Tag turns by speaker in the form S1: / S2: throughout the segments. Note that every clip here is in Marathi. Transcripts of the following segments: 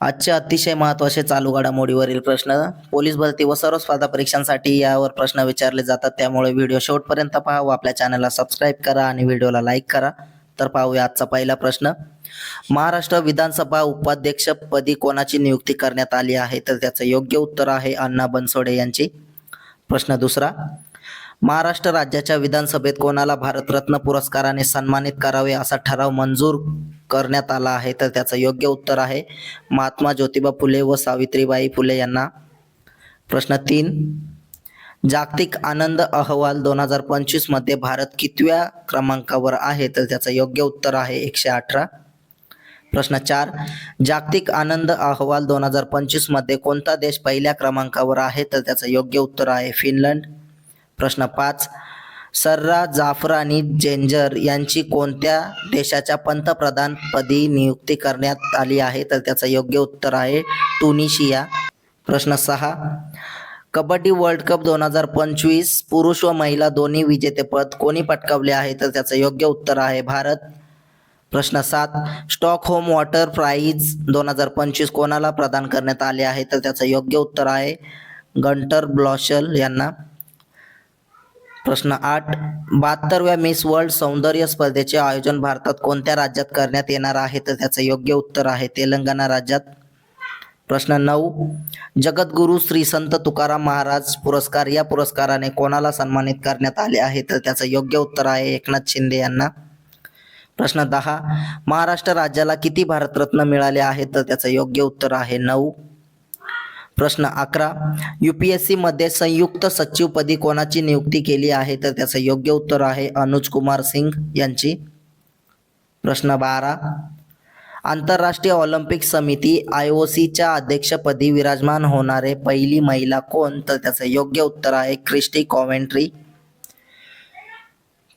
S1: आजचे अतिशय महत्त्वाचे चालू घडामोडीवरील प्रश्न. पोलीस भरती व सर्व स्पर्धा परीक्षांसाठी यावर प्रश्न विचारले जातात. त्यामुळे व्हिडिओ शेवटपर्यंत पहा व आपल्या चॅनलला सबस्क्राईब करा आणि व्हिडिओला लाईक करा. तर पाहूया आजचा पहिला प्रश्न. महाराष्ट्र विधानसभा उपाध्यक्षपदी कोणाची नियुक्ती करण्यात आली आहे? तर त्याचं योग्य उत्तर आहे अण्णा बनसोडे यांची. प्रश्न दुसरा. महाराष्ट्र राज्याच्या विधानसभेत कोणाला भारतरत्न पुरस्काराने सन्मानित करावे असा ठराव मंजूर करण्यात आला आहे तर त्याचं योग्य उत्तर आहे. महात्मा ज्योतिबा फुले व सावित्रीबाई फुले यांना प्रश्न तीन. जागतिक आनंद अहवाल दोन हजार पंचवीसमध्ये भारत कितव्या क्रमांकावर आहे तर त्याचं योग्य उत्तर आहे एकशे अठरा. प्रश्न चार. जागतिक आनंद अहवाल दोन हजार पंचवीसमध्ये कोणता देश पहिल्या क्रमांकावर आहे तर त्याचं योग्य उत्तर आहे फिनलंड. प्रश्न पाच. सर्रा जाफरानी जेंजर यांची कोणत्या देशाच्या पंतप्रधानपदी नियुक्ती करण्यात आली आहे? तर त्याचं योग्य उत्तर आहे टुनिशिया प्रश्न सहा. कबड्डी वर्ल्ड कप दोन हजार पंचवीस पुरुष व महिला दोन्ही विजेतेपद कोणी पटकावले आहे? तर त्याचं योग्य उत्तर आहे भारत. प्रश्न सात. स्टॉकहोम वॉटर प्राईज दोन हजार पंचवीस कोणाला प्रदान करण्यात आले आहे? तर त्याचं योग्य उत्तर आहे गंटर ब्लॉशल यांना. प्रश्न आठ. बहात्तरव्या मिस वर्ल्ड सौंदर्य स्पर्धेचे आयोजन भारतात कोणत्या राज्यात करण्यात येणार आहे? तर त्याचं योग्य उत्तर आहे तेलंगणा राज्यात. प्रश्न नऊ. जगद्गुरू श्री संत तुकाराम महाराज पुरस्कार या पुरस्काराने कोणाला सन्मानित करण्यात आले आहे? तर त्याचं योग्य उत्तर आहे एकनाथ शिंदे यांना. प्रश्न दहा. महाराष्ट्र राज्याला किती भारतरत्न मिळाले आहेत? तर त्याचं योग्य उत्तर आहे नऊ. प्रश्न अकरा. यू पी एस सीमध्ये संयुक्त सचिवपदी कोणाची नियुक्ती केली आहे? तर त्याचं योग्य उत्तर आहे अनुज कुमार सिंग यांची. प्रश्न बारा. आंतरराष्ट्रीय ऑलिम्पिक समिती आय ओ सीच्या अध्यक्षपदी विराजमान होणारे पहिली महिला कोण? तर त्याचं योग्य उत्तर आहे क्रिस्टी कॉमेंट्री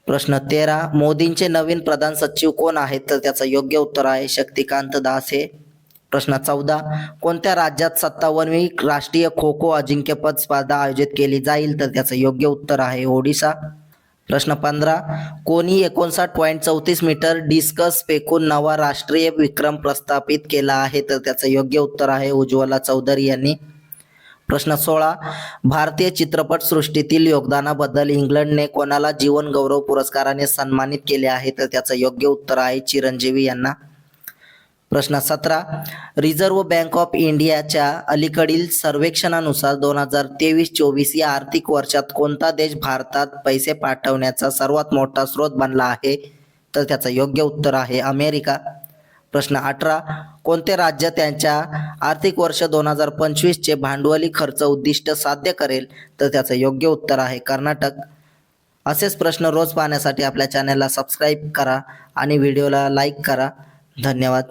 S1: प्रश्न तेरा. मोदींचे नवीन प्रधान सचिव कोण आहेत? तर त्याचं योग्य उत्तर आहे शक्तिकांत दास. हे प्रश्न चौदा. कोणत्या राज्यात सत्तावन्नवी राष्ट्रीय खो खो अजिंक्यपद स्पर्धा आयोजित केली जाईल? तर त्याचं योग्य उत्तर आहे ओडिसा. प्रश्न पंधरा. कोणी एकोणसाठ पॉईंट चौतीस मीटर डिस्कस फेकून नवा राष्ट्रीय विक्रम प्रस्थापित केला आहे? तर त्याचं योग्य उत्तर आहे उज्ज्वला चौधरी यांनी. प्रश्न सोळा. भारतीय चित्रपट सृष्टीतील योगदानाबद्दल इंग्लंडने कोणाला जीवन गौरव पुरस्काराने सन्मानित केले आहे? तर त्याचं योग्य उत्तर आहे चिरंजीवी यांना. प्रश्न सतरा. रिझर्व्ह बँक ऑफ इंडियाच्या अलीकडील सर्वेक्षणानुसार दोन हजार तेवीस चोवीस या आर्थिक वर्षात कोणता देश भारतात पैसे पाठवण्याचा सर्वात मोठा स्रोत बनला आहे? तर त्याचं योग्य उत्तर आहे अमेरिका. प्रश्न अठरा. कोणते राज्य त्यांच्या आर्थिक वर्ष दोन हजार पंचवीसचे भांडवली खर्च उद्दिष्ट साध्य करेल? तर त्याचं योग्य उत्तर आहे कर्नाटक. असेच प्रश्न रोज पाहण्यासाठी आपल्या चॅनलला सबस्क्राईब करा आणि व्हिडिओला लाईक करा. धन्यवाद.